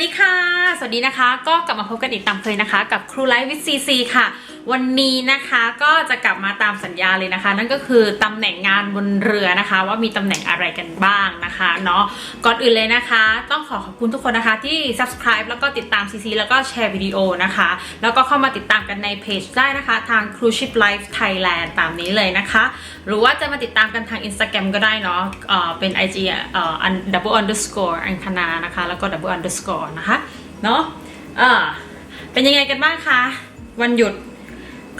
สวัสดีค่ะ สวัสดีนะคะ ก็กลับมาพบกันอีกตามเคยนะคะ กับครูไลฟ์วิซีซีค่ะ วันนี้นะคะก็จะกลับมาตามสัญญาเลยนะคะ นั่นก็คือตำแหน่งงานบนเรือนะคะ ว่ามีตำแหน่งอะไรกันบ้างนะคะเนาะก่อนอื่นเลยนะคะ ต้องขอขอบคุณทุกคนนะคะที่ subscribe แล้วก็ติดตาม CC แล้วก็แชร์วิดีโอนะคะ แล้วก็เข้ามาติดตามกันในเพจได้นะคะ ทาง Cruise Ship Life Thailand ตามนี้เลยนะคะ หรือว่าจะมาติดตามกันทาง Instagram ก็ได้เนาะเอ่อเป็น IG เอ่อ double underscore อังคณานะคะ แล้วก็ double underscore นะคะเนาะเออเป็นยังไงกันบ้างคะ วันหยุด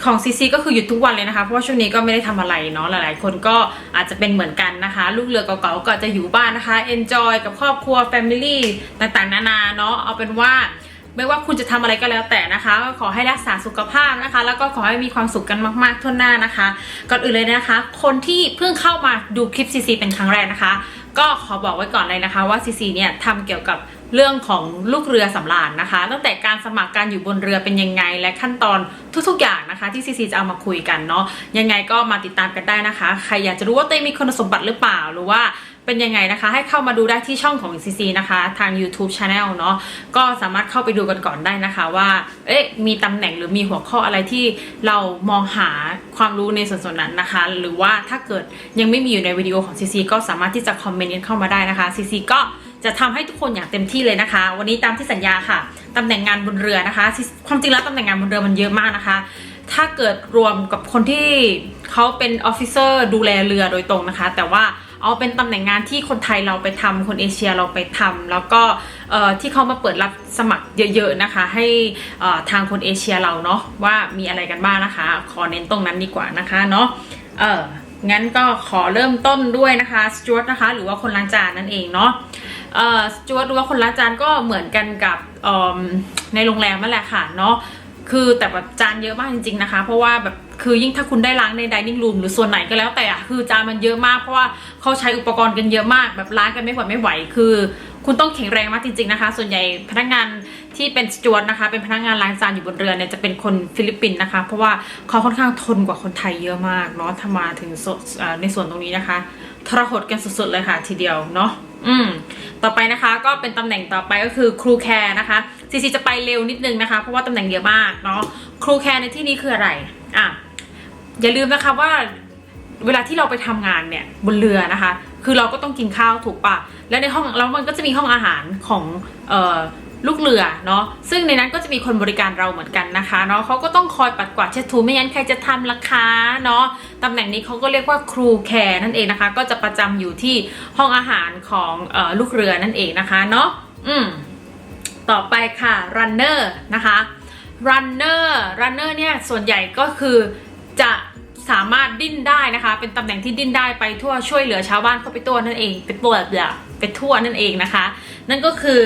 ของซีซีก็คือหยุดทุกวันเลยนะคะเพราะว่าช่วงนี้ก็ไม่ได้ทำอะไรเนาะหลายๆ คนก็อาจจะเป็นเหมือนกันนะคะ ลูกเรือเก่าๆก็จะอยู่บ้านนะคะ enjoy กับครอบครัว family ต่างๆ นานาเนาะเอาเป็นว่าไม่ว่าคุณจะทำอะไรก็แล้วแต่นะคะ ขอให้รักษาสุขภาพนะคะ แล้วก็ขอให้มีความสุขกันมากๆทั่วหน้านะคะ ก่อนอื่นเลยนะคะ คนที่เพิ่งเข้ามาดูคลิปซีซีเป็นครั้งแรกนะคะ ก็ขอบอกไว้ก่อนเลยนะคะว่าซีซีเนี่ยทำเกี่ยวกับ เรื่องของลูกเรือสำราญนะคะ ตั้งแต่การสมัครการอยู่บนเรือเป็นยังไง และขั้นตอนทุกๆ อย่างนะคะ ที่ซีซีจะเอามาคุยกันเนาะยังไงก็มาติดตามกันได้นะคะ ใครอยากจะรู้ว่าตัวเองมีคุณสมบัติหรือเปล่าหรือว่าเป็นยังไงนะคะ ให้เข้ามาดูได้ที่ช่องของ CC นะคะ ทาง YouTube Channel เนาะก็สามารถเข้าไปดูกันก่อนได้นะคะว่า เอ๊ะมีตำแหน่งหรือมีหัวข้ออะไรที่เรามองหาความรู้ในส่วนๆนั้นนะคะ หรือว่าถ้าเกิดยังไม่มีอยู่ในวิดีโอของ CC ก็สามารถที่จะคอมเมนต์เข้ามาได้นะคะ CC ก็ จะทำให้ทุกคนอย่างเต็มที่เลยนะคะ วันนี้ตามที่สัญญาค่ะตำแหน่งงานบนเรือนะคะ ความจริงแล้วตำแหน่งงานบนเรือมันเยอะมากนะคะ ถ้าเกิดรวมกับคนที่เขาเป็นออฟฟิเซอร์ดูแลเรือโดยตรงนะคะ แต่ว่าเอาเป็นตำแหน่งงานที่คนไทยเราไปทำคนเอเชียเราไปทำแล้วก็ที่เขามาเปิดรับสมัครเยอะๆนะคะ ให้ทางคนเอเชียเราเนาะว่ามีอะไรกันบ้างนะคะ ขอเน้นตรงนั้นดีกว่านะคะเนาะเอองั้นก็ขอเริ่มต้นด้วยนะคะสจวตนะคะ หรือว่าคนล้างจานนั่นเองเนาะ เอ่อจวตหรือว่าคนล้างจานก็เหมือนกันกับในโรงแรมนั่นแหละค่ะเนาะคือแต่แบบจานเยอะมากจริงๆนะคะ เพราะว่าแบบคือยิ่งถ้าคุณได้ล้างใน dining room หรือส่วนไหนก็แล้วแต่อะคือจานมันเยอะมากเพราะว่าเขาใช้อุปกรณ์กันเยอะมาก แบบล้างกันไม่ไหวไม่ไหว คือ คุณต้องแข็งแรงมากจริง ๆนะคะ ส่วนใหญ่พนักงานที่เป็นสจวตนะคะ เป็นพนักงานล้างจานอยู่บนเรือเนี่ยจะเป็นคนฟิลิปปินส์นะคะ เพราะว่าเขาค่อนข้างทนกว่าคนไทยเยอะมากเนาะถ้ามาถึงในส่วนตรงนี้นะคะ ทรหดกันสุดๆเลยค่ะทีเดียวเนาะ อืมต่อไปนะคะก็เป็นตำแหน่งต่อไปก็คือครูแคร์นะคะซีซีจะไปเร็วนิดนึงนะคะ เพราะว่าตำแหน่งเยอะมากเนาะครูแคร์ในที่นี้คืออะไรอะอย่าลืมนะคะว่าเวลาที่เราไปทำงานเนี่ยบนเรือนะคะ คือเราก็ต้องกินข้าวถูกปะแล้วในห้องแล้วมันก็จะมีห้องอาหารของเอ่อ ลูกเรือเนาะซึ่งในนั้นก็จะมีคนบริการเราเหมือนกันนะคะเนาะเขาก็ต้องคอยปัดกวาดเช็ดถูไม่งั้นใครจะทำราคาเนาะตำแหน่งนี้เขาก็เรียกว่าครูแคร์นั่นเองนะคะ ก็จะประจำอยู่ที่ห้องอาหารของออลูกเรือนั่นเองนะคะเนาะอืมต่อไปค่ะ runner นะคะ runner runner เนี่ยส่วนใหญ่ก็คือจะสามารถดิ้นได้นะคะ เป็นตำแหน่งที่ดิ้นได้ไปทั่วช่วยเหลือชาวบ้านเข้าไปตัวนั่นเองไปตัวแบบไปทั่วนั่นเองนะคะ นั่นก็คือ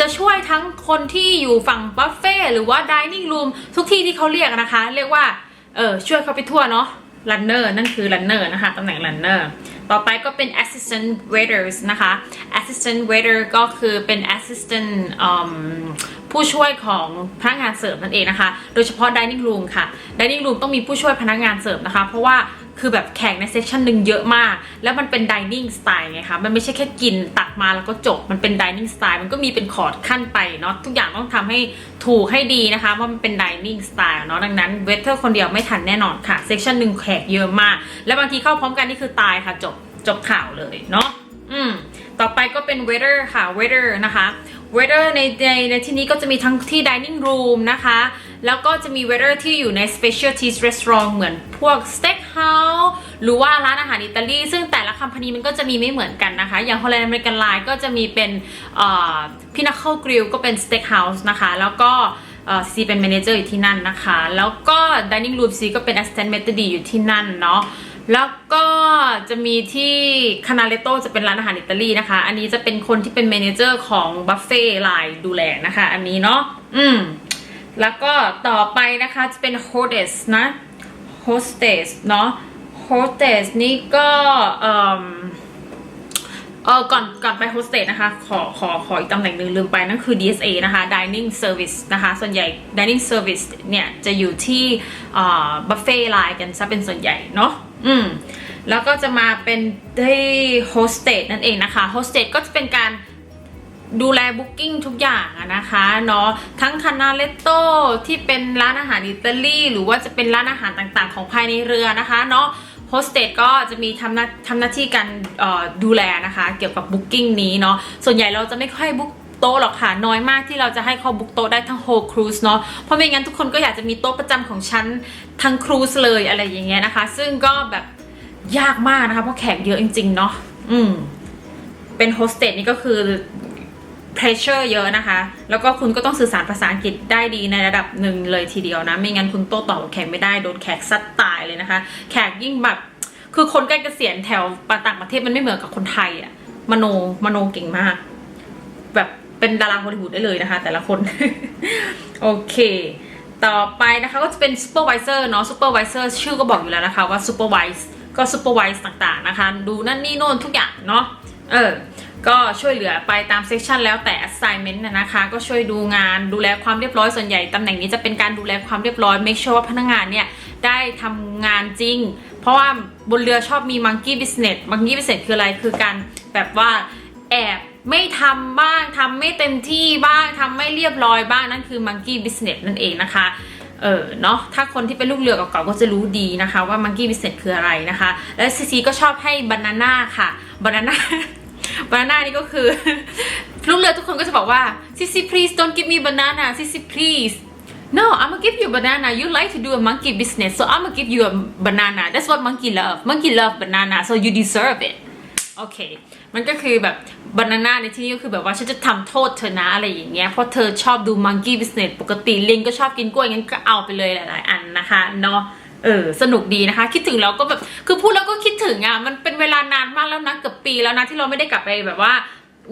จะช่วยทั้งคนที่อยู่ฝั่งบัฟเฟ่หรือว่า dining room ทุกที่ที่เขาเรียกนะคะ เรียกว่าเออช่วยเขาไปทั่วเนาะ runner นั่นคือ runner นะคะตำแหน่ง runner ต่อไปก็เป็น assistant waiters นะคะ assistant waiter ก็คือเป็น assistant ผู้ช่วยของพนักงานเสิร์ฟนั่นเองนะคะ โดยเฉพาะ dining room ค่ะ dining room ต้องมีผู้ช่วยพนักงานเสิร์ฟนะคะ เพราะว่า คือแบบแขกในเซสชันหนึ่งเยอะมาก แล้วมันเป็น dining style ไงคะมันไม่ใช่แค่กินตักมาแล้วก็จบ มันเป็น dining style มันก็มีเป็นคอร์ดขั้นไปเนาะทุกอย่างต้องทำให้ถูกให้ดีนะคะว่ามันเป็น dining style เนาะดังนั้นเวเทอร์คนเดียวไม่ทันแน่นอนค่ะเซสชันหนึ่งแขกเยอะมาก แล้วบางทีเข้าพร้อมกันนี่คือตายค่ะจบจบข่าวเลยเนาะอืมต่อไปก็เป็น waiter ค่ะ waiter นะคะ waiter ในในในที่นี้ก็จะมีทั้งที่ dining room นะคะ แล้วก็จะมี waiter ที่อยู่ใน specialties restaurant เหมือนพวก steak house หรือว่าร้านอาหารอิตาลี ซึ่งแต่ละคัมพานีมันก็จะมีไม่เหมือนกันนะคะ อย่าง Holland American Line ก็จะมีเป็นเอ่อ Pinnacle Grill ก็เป็น steak house นะคะ แล้วก็ซีเป็น manager อยู่ที่นั่นนะคะ แล้วก็ dining room ซีก็เป็น assistant maitre d' อยู่ที่นั่นเนาะแล้วก็จะมีที่คานาเลโตจะเป็นร้านอาหารอิตาลีนะคะ อันนี้จะเป็นคนที่เป็นเมนเจอร์ของบัฟเฟ่ไลน์ดูแลนะคะ อันนี้เนาะ อืม แล้วก็ต่อไปนะคะจะเป็น hostess นะ hostess เนาะ hostess นี่ก็เอ่มเออก่อนก่อนไปโฮสเตสนะคะ ขอขอขออีกตำแหน่งหนึ่งลืมไปนั่นคือ DSA นะคะ Dining Service นะคะ ส่วนใหญ่ Dining Service เนี่ยจะอยู่ที่บัฟเฟ่ไลน์กันซะเป็นส่วนใหญ่เนาะอืมแล้วก็จะมาเป็นที่โฮสเตสนั่นเองนะคะโฮสเตสก็จะเป็นการ ดูแลบุ๊กิ้งทุกอย่างนะคะเนาะทั้งคานาเลโต้ที่เป็นร้านอาหารอิตาลีหรือว่าจะเป็นร้านอาหารต่างๆ ของภายในเรือนะคะเนาะโฮสเตสก็จะมีทำหน้าทำหน้าที่การดูแลนะคะ เกี่ยวกับบุ๊กิ้งนี้เนาะส่วนใหญ่เราจะไม่ค่อยบุ๊กโต๊ะหรอกค่ะน้อยมากที่เราจะให้เขาบุ๊กโต๊ะได้ทั้งโฮครูซเนาะเพราะไม่งั้นทุกคนก็อยากจะมีโต๊ะประจำของฉันทั้งครูซเลยอะไรอย่างเงี้ยนะคะ ซึ่งก็แบบยากมากนะคะเพราะแขกเยอะจริง ๆ เนาะอืมเป็นโฮสเตสนี่ก็คือ pressure เยอะนะคะ แล้วก็คุณก็ต้องสื่อสารภาษาอังกฤษได้ดีในระดับหนึ่งเลยทีเดียวนะ ไม่งั้นคุณโต้ตอบแขกไม่ได้โดนแขกซัดตายเลยนะคะ แขกยิ่งแบบคือคนใกล้เกษียณแถวต่างประเทศมันไม่เหมือนกับคนไทยอะมโนมโนเก่งมาก แบบเป็นดาราฮอลลีวูดได้เลยนะคะ แต่ละคน โอเค ต่อไปนะคะก็จะเป็น supervisor เนาะ supervisor ชื่อก็บอกอยู่แล้วนะคะว่า supervise ก็ supervise ต่างๆนะคะ ดูนั่นนี่โน่นทุกอย่างเนาะเออ ก็ช่วยเหลือไปตามเซสชันแล้วแต่ assignment นะคะ ก็ช่วยดูงานดูแลความเรียบร้อยส่วนใหญ่ตำแหน่งนี้จะเป็นการดูแลความเรียบร้อย make sure ว่าพนักงานเนี่ยได้ทำงานจริง เพราะว่าบนเรือชอบมี monkey business monkey business คืออะไรคือการแบบว่าแอบไม่ทำบ้างทำไม่เต็มที่บ้างทำไม่เรียบร้อยบ้างนั่นคือ monkey business นั่นเองนะคะเออเนาะถ้าคนที่เป็นลูกเรือเก่าๆก็จะรู้ดีนะคะว่า monkey business คืออะไรนะคะ และซีซีก็ชอบให้ banana ค่ะ banana บานาน่านี่ก็คือ ลูกเรือทุกคนก็จะบอกว่า Sissy please don't give me banana Sissy please no I'm gonna give you a banana you like to do a monkey business so I'm gonna give you a banana that's what monkey love monkey love banana so you deserve it โอเค มันก็คือแบบบานาน่าในที่นี้ก็คือแบบว่าฉันจะทำโทษเธอนะอะไรอย่างเงี้ย เพราะเธอชอบดูมังกี้บิสเนสปกติลิงก็ชอบกินกล้วยงั้นก็เอาไปเลยหลายๆอันนะคะเนาะ เออสนุกดีนะคะ คิดถึงแล้วก็แบบคือพูดแล้วก็คิดถึงอะมันเป็นเวลานานมากแล้วนะเกือบปีแล้วนะที่เราไม่ได้กลับไปแบบว่า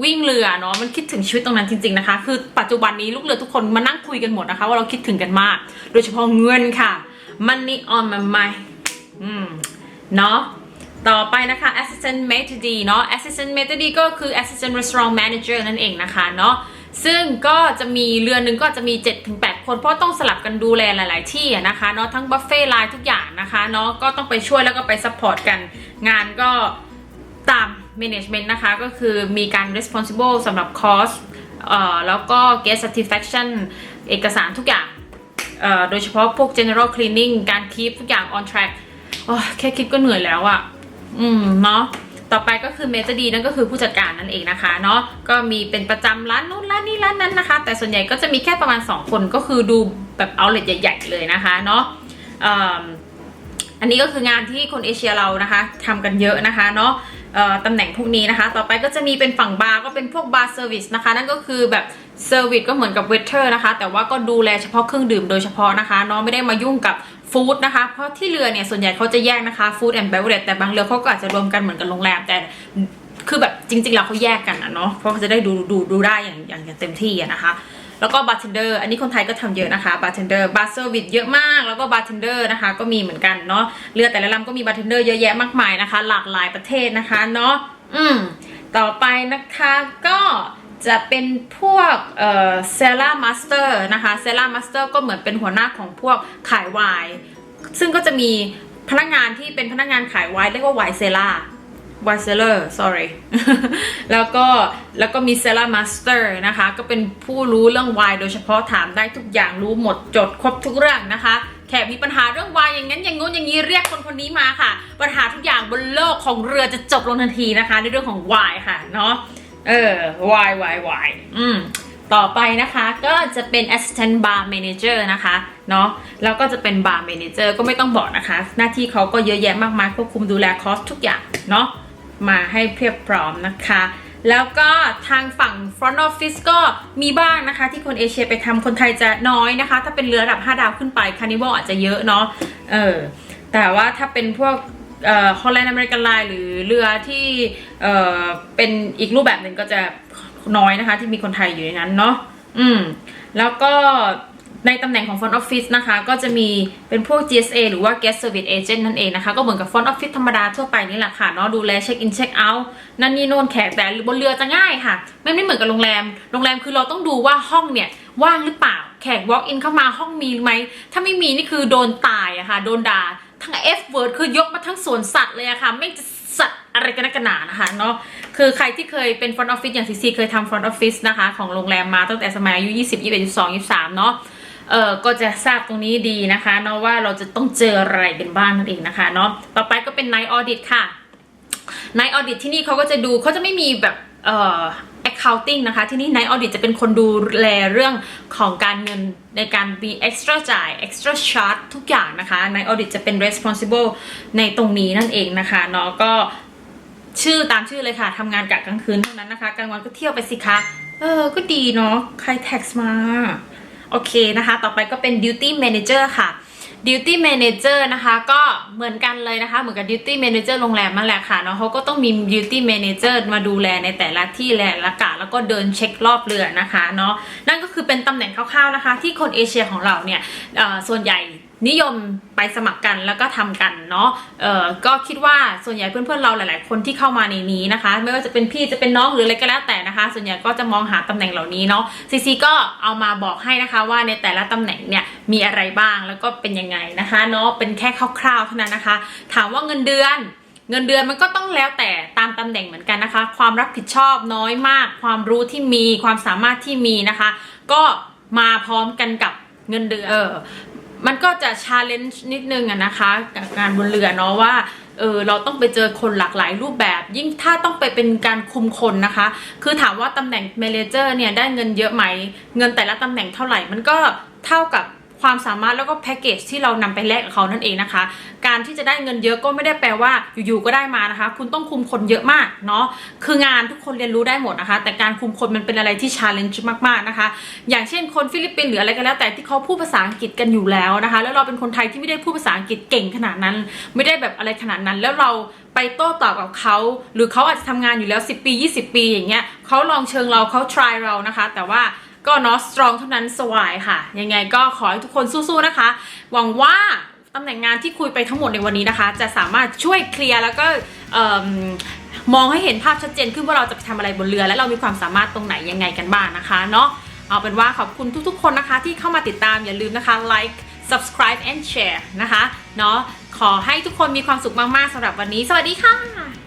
วิ่งเรือเนาะมันคิดถึงชีวิตตรงนั้นจริงๆนะคะ คือปัจจุบันนี้ลูกเรือทุกคนมานั่งคุยกันหมดนะคะ ว่าเราคิดถึงกันมาก โดยเฉพาะเงินค่ะ money on my mind อืมเนาะต่อไปนะคะ assistant maitre d' เนาะ assistant maitre d' ก็คือ assistant restaurant manager นั่นเองนะคะเนาะ ซึ่งก็จะมีเรือนหนึ่งก็จะมี 7-8 คนเพราะต้องสลับกันดูแลหลาย ๆ ที่นะคะเนาะทั้งบุฟเฟ่ไลน์ทุกอย่างนะคะเนาะก็ต้องไปช่วยแล้วก็ไปซัพพอร์ตกัน งานก็ตาม management นะคะ ก็คือมีการ responsible สำหรับ cost เอ่อแล้วก็ guest satisfaction เอกสารทุกอย่างเอ่อโดยเฉพาะพวก general cleaning การ keep ทุกอย่าง on track โอ้แค่คิดก็เหนื่อยแล้วอะ อืม เนาะ ต่อไปก็คือเมเจอร์ดีนั่นก็คือผู้จัดการนั่นเองนะคะเนาะก็มีเป็นประจำร้านนู้นร้านนี้ร้านนั้นนะคะ แต่ส่วนใหญ่ก็จะมีแค่ประมาณ 2 คนก็คือดูแบบเอาเลทใหญ่ๆเลยนะคะเนาะอันนี้ก็คืองานที่คนเอเชียเรานะคะทำกันเยอะนะคะเนาะ ตำแหน่งพวกนี้นะคะ ต่อไปก็จะมีเป็นฝั่งบาร์ก็เป็นพวกบาร์เซอร์วิสนะคะ นั่นก็คือแบบเซอร์วิสก็เหมือนกับเวเทอร์นะคะ แต่ว่าก็ดูแลเฉพาะเครื่องดื่มโดยเฉพาะนะคะเนาะไม่ได้มายุ่งกับฟู้ดนะคะ เพราะที่เรือเนี่ยส่วนใหญ่เขาจะแยกนะคะฟู้ดแอนด์เบเวอร์เรจแต่บางเรือเขาก็อาจจะรวมกันเหมือนกับโรงแรมแต่คือแบบจริงๆแล้วเขาแยกกันอะเนาะเพราะเขาจะได้ดูดูดูได้อย่างอย่างเต็มที่นะคะ แล้วก็บาร์เทนเดอร์อันนี้คนไทยก็ทำเยอะนะคะบาร์เทนเดอร์บาร์เซอร์วิสเยอะมากแล้วก็บาร์เทนเดอร์นะคะ ก็มีเหมือนกันเนาะเรือแต่ละลำก็มีบาร์เทนเดอร์เยอะแยะมากมายนะคะ หลากหลายประเทศนะคะเนาะอืมต่อไปนะคะก็จะเป็นพวกเอ่อเซล่ามาสเตอร์นะคะเซล่ามาสเตอร์ก็เหมือนเป็นหัวหน้าของพวกขายไวน์ซึ่งก็จะมีพนักงานที่เป็นพนักงานขายไวน์เรียกว่าไวน์เซล่า วายเซเลอร์ sorry แล้วก็แล้วก็มีเซล่ามาสเตอร์นะคะ ก็เป็นผู้รู้เรื่องวายโดยเฉพาะถามได้ทุกอย่างรู้หมดจดครบทุกเรื่องนะคะแขกมีปัญหาเรื่องวายอย่างนั้นอย่างงู้นอย่างนี้เรียกคนคนนี้มาค่ะ ปัญหาทุกอย่างบนโลกของเรือจะจบลงทันทีนะคะ ในเรื่องของวายค่ะเนาะเออวายวายวายอืมต่อไปนะคะก็จะเป็น assistant bar manager นะคะเนาะแล้วก็จะเป็น bar manager ก็ไม่ต้องบอกนะคะ หน้าที่เขาก็เยอะแยะมากมายควบคุมดูแลคอสทุกอย่างเนาะ มาให้เพียบพร้อมนะคะ แล้วก็ทางฝั่ง front office ก็มีบ้างนะคะ ที่คนเอเชียไปทำคนไทยจะน้อยนะคะ ถ้าเป็นเรือระดับ 5 ดาวขึ้นไปคานิวัลอาจจะเยอะเนาะเออแต่ว่าถ้าเป็นพวกฮอลแลนด์อเมริกันไลน์หรือเรือที่เออเป็นอีกรูปแบบหนึ่งก็จะน้อยนะคะ ที่มีคนไทยอยู่ในนั้นเนาะอืมแล้วก็ ในตำแหน่งของ Front Office นะคะ ก็จะมีเป็นพวก GSA หรือว่า Guest Service Agent นั่นเองนะคะ ก็เหมือนกับ Front Office ธรรมดาทั่วไปนี่แหละค่ะเนาะดูแลเช็คอินเช็คเอาท์นั่นนี่โน่นแขกแต่บนเรือจะง่ายค่ะไม่ไม่เหมือนกับโรงแรม โรงแรมคือเราต้องดูว่าห้องเนี่ยว่างหรือเปล่าแขก walk in เข้ามาห้องมีไหม ถ้าไม่มีนี่คือโดนตายอะค่ะ โดนด่า ทั้ง F word คือยกมาทั้งสวนสัตว์เลยอะค่ะ ไม่จะสัตว์อะไรกันนักกันหนานะคะเนาะ คือใครที่เคยเป็นฟรอนต์ออฟฟิศอย่างซีซีเคยทำฟรอนต์ออฟฟิศนะคะ ของโรงแรมมาตั้งแต่สมัยอายุ 20 21 22 23 เนาะ เออก็จะทราบตรงนี้ดีนะคะเนาะว่าเราจะต้องเจออะไรกันบ้างนั่นเองนะคะเนาะต่อไปก็เป็น night audit ค่ะ night audit ที่นี่เขาก็จะดูเขาจะไม่มีแบบเอ่อ accounting นะคะ ที่นี่ night audit จะเป็นคนดูแลเรื่องของการเงินในการมี extra จ่าย extra charge ทุกอย่างนะคะ night audit จะเป็น responsible ในตรงนี้นั่นเองนะคะเนาะก็ชื่อตามชื่อเลยค่ะทำงานกะกลางคืนเท่านั้นนะคะกลางวันก็เที่ยวไปสิคะ เออ ก็ดีเนาะใคร tax มา โอเคนะคะ ต่อไปก็เป็น duty manager ค่ะ duty manager นะคะก็เหมือนกันเลยนะคะ เหมือนกับ duty manager โรงแรมนั่นแหละค่ะเนาะเขาก็ต้องมี duty manager มาดูแลในแต่ละที่แหละละกะแล้วก็เดินเช็ครอบเรือนะคะเนาะนั่นก็คือเป็นตำแหน่งคร่าวๆนะคะ ที่คนเอเชียของเราเนี่ยส่วนใหญ่ นิยมไปสมัครกันแล้วก็ทำกันเนาะ เอ่อ ก็คิดว่าส่วนใหญ่เพื่อนๆเราหลาย ๆ คนที่เข้ามาในนี้นะคะ ไม่ว่าจะเป็นพี่จะเป็นน้องหรืออะไรก็แล้วแต่นะคะ ส่วนใหญ่ก็จะมองหาตำแหน่งเหล่านี้เนาะซีซีก็เอามาบอกให้นะคะว่าในแต่ละตำแหน่งเนี่ยมีอะไรบ้างแล้วก็เป็นยังไงนะคะเนาะ เป็นแค่คร่าวๆเท่านั้นนะคะ ถามว่าเงินเดือนเงินเดือนมันก็ต้องแล้วแต่ตามตำแหน่งเหมือนกันนะคะ ความรับผิดชอบน้อยมาก ความรู้ที่มีความสามารถที่มีนะคะ ก็มาพร้อมกันกับเงินเดือนเออ มันก็จะชาเลนจ์นิดนึงอะนะคะกับการบนเรือเนาะว่าเออเราต้องไปเจอคนหลากหลายรูปแบบ ยิ่งถ้าต้องไปเป็นการคุมคนนะคะ คือถามว่าตำแหน่งเมเนเจอร์เนี่ยได้เงินเยอะไหม เงินแต่ละตำแหน่งเท่าไหร่มันก็เท่ากับ ความสามารถแล้วก็แพ็กเกจที่เรานำไปแลกกับเขานั่นเองนะคะ การที่จะได้เงินเยอะก็ไม่ได้แปลว่าอยู่ๆก็ได้มานะคะ คุณต้องคุมคนเยอะมากเนาะคืองานทุกคนเรียนรู้ได้หมดนะคะ แต่การคุมคนมันเป็นอะไรที่ชาเลนจ์มากๆนะคะ อย่างเช่นคนฟิลิปปินส์หรืออะไรก็แล้วแต่ที่เขาพูดภาษาอังกฤษกันอยู่แล้วนะคะ แล้วเราเป็นคนไทยที่ไม่ได้พูดภาษาอังกฤษเก่งขนาดนั้น ไม่ได้แบบอะไรขนาดนั้นแล้วเราไปโต้ตอบกับเขา หรือเขาอาจจะทำงานอยู่แล้ว 10 ปี 20 ปีอย่างเงี้ยเขาลองเชิงเราเขา try เรานะคะ แต่ว่า ก็เนาะ strong เท่านั้นสวายค่ะ ยังไงก็ขอให้ทุกคนสู้ๆนะคะ หวังว่าตำแหน่งงานที่คุยไปทั้งหมดในวันนี้นะคะ จะสามารถช่วยเคลียร์แล้วก็มมองให้เห็นภาพชัดเจนขึ้นว่าเราจะไปทำอะไรบนเรือ และเรามีความสามารถตรงไหนยังไงกันบ้างนะคะเนาะเอาเป็นว่าขอบคุณทุกๆ คนนะคะ ที่เข้ามาติดตามอย่าลืมนะคะ like subscribe and share นะคะเนาะขอให้ทุกคนมีความสุขมากๆสำหรับวันนี้ สวัสดีค่ะ